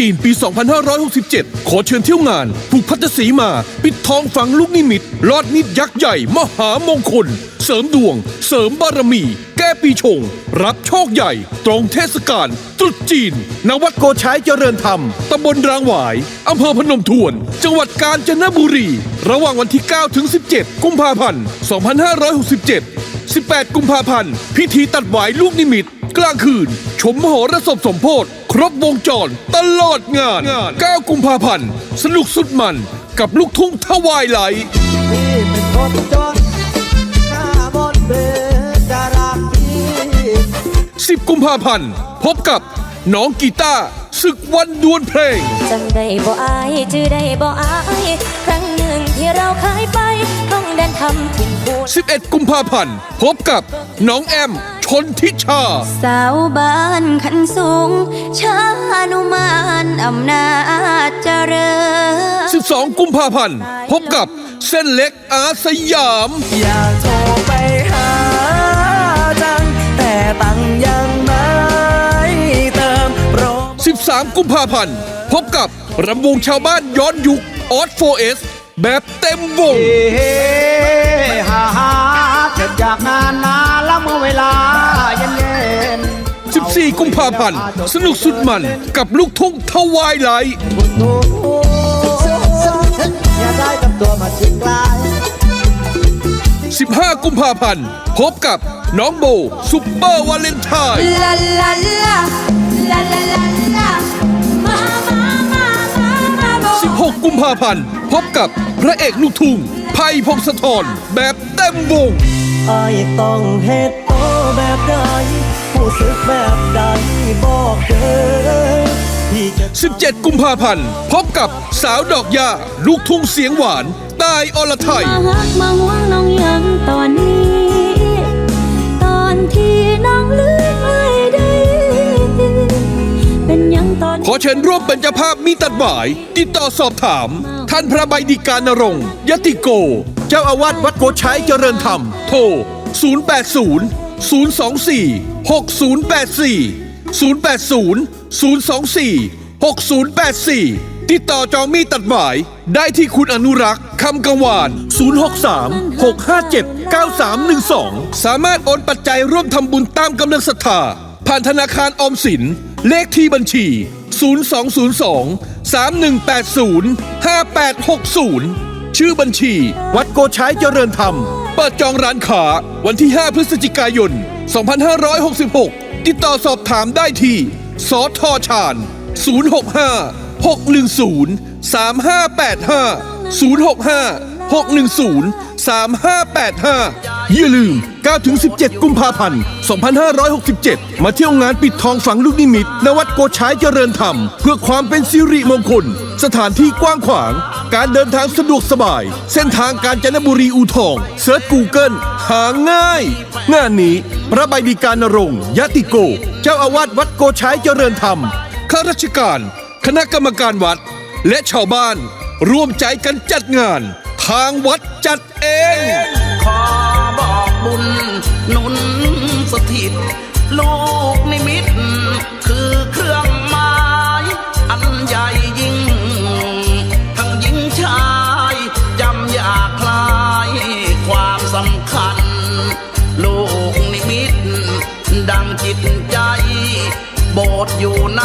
จีนปี 2567 ขอเชิญเที่ยวงาน ผูกพัทสีมา ปิดทองฝังลูกนิมิต ลอดนิดยักษ์ใหญ่ มหามงคล เสริมดวง เสริมบารมี แก้ปีชง รับโชคใหญ่ ตรงเทศกาลตรุษจีนณวัดโกชัยเจริญธรรม ตำบลรางหวาย อำเภอพนมทวน จังหวัดกาญจนบุรี ระหว่างวันที่ 9 ถึง 17 กุมภาพันธ์ 2567 18 กุมภาพันธ์ พิธีตัดหวายลูกนิมิต กลางคืน ชมมโหรสพสมโพธิ ครบวงจร ตลอดงาน 9 กุมภาพันธ์ สนุกสุดมันกับลูกทุ่งทวายไหลที่เป็นคนจนหน้ามนต์เป็นดาราที่10 กุมภาพันธ์ พบกับน้องกีตาร์ศึกวันดวลเพลงจำได้บ่อายจื้อได้บ่อาย ครั้งหนึ่งที่เราเคยไปท่องแดนทำถึงพูน11 กุมภาพันธ์ พบกับน้องแอมช นทิชา สาวบ้านขันสูง ชานุมานอำนาจเจริญ12 กุมภาพันธ์ พบกับเส้นเล็กอาสยาม อยากโทรไปหาจัง แต่ตังค์ยังไม่เติมโปร13 กุมภาพันธ์ พบกับรำวงชาวบ้านย้อนยุคออส 4S แบบเต็มวงเฮ้ฮ่าฮ่าเสร็จจากงานนานแล้ว เมื่อเวลาเย็นเย็น14 กุมภาพันธ์ สนุกสุดมันกับลูกทุ่งทวายไหลอย่าได้กับตัวมาชิดกลาย15 กุมภาพันธ์ พบกับน้องโบซุปเปอร์วาเลนไทน์ลาลาลาลาลาลาลามามามามามาบอก16 กุมภาพันธ์ พบกับพระเอกลูกทุ่งไผ่พงศธรแบบเต็มวง ไอ้ต้องเฮ็ดโตแบบใดผู้สึกแบบใดบอกเด้อที่จะ17 กุมภาพันธ์ พบกับสาวดอกยาลูกทุ่งเสียงหวาน ตายอรไทย มาฮักมาห่วงน้องยังตอนนี้ อนขอเชิญร่วมเป็นเจ้าภาพมีตัดหมาย ติดต่อสอบถาม ท่านพระใบดิการนรงค์ยติโก เจ้าอาวาสวัดโกชัยเจริญธรรม โทร 080 024 6084 080 024 6084 ติดต่อจองมีดตัดหมาย ได้ที่คุณอนุรักษ์คำกังวาน 063 657 9312 สามารถโอนปัจจัยร่วมทำบุญตามกำลังศรัทธาผ่านธนาคารออมสิน เลขที่บัญชี 0202 3180 5860 ชื่อบัญชี วัดโกชัยเจริญธรรม เปิดจองร้านขาวันที่ 5 พฤศจิกายน 2566 ติดต่อสอบถามได้ที่ สทชาญ 065 610 3585 065 610 3585 อย่าลืม 9-17 กุมภาพันธ์ 2567 มาเที่ยวงานปิดทองฝังลูกนิมิตณวัดโกชัยเจริญธรรม เพื่อความเป็นสิริมงคล สถานที่กว้างขวาง การเดินทางสะดวกสบาย เส้นทางการจนบุรีอูทอง เซิร์ชกูเกิลหาง่าย งานนี้พระใบดีการนรงค์ยติโก เจ้าอาวาสวัดโกชัยเจริญธรรมข้าราชการ คณะกรรมการวัด และชาวบ้านร่วมใจกันจัดงาน ทางวัดจัดเอง ขอบอกบุญหนุนสถิต ลูกนิมิต คือเครื่องหมายอันใหญ่ยิ่ง ทั้งหญิงชายจำอยากคลายความสำคัญ ลูกนิมิต ดังจิตใจ โบสถ์อยู่ใน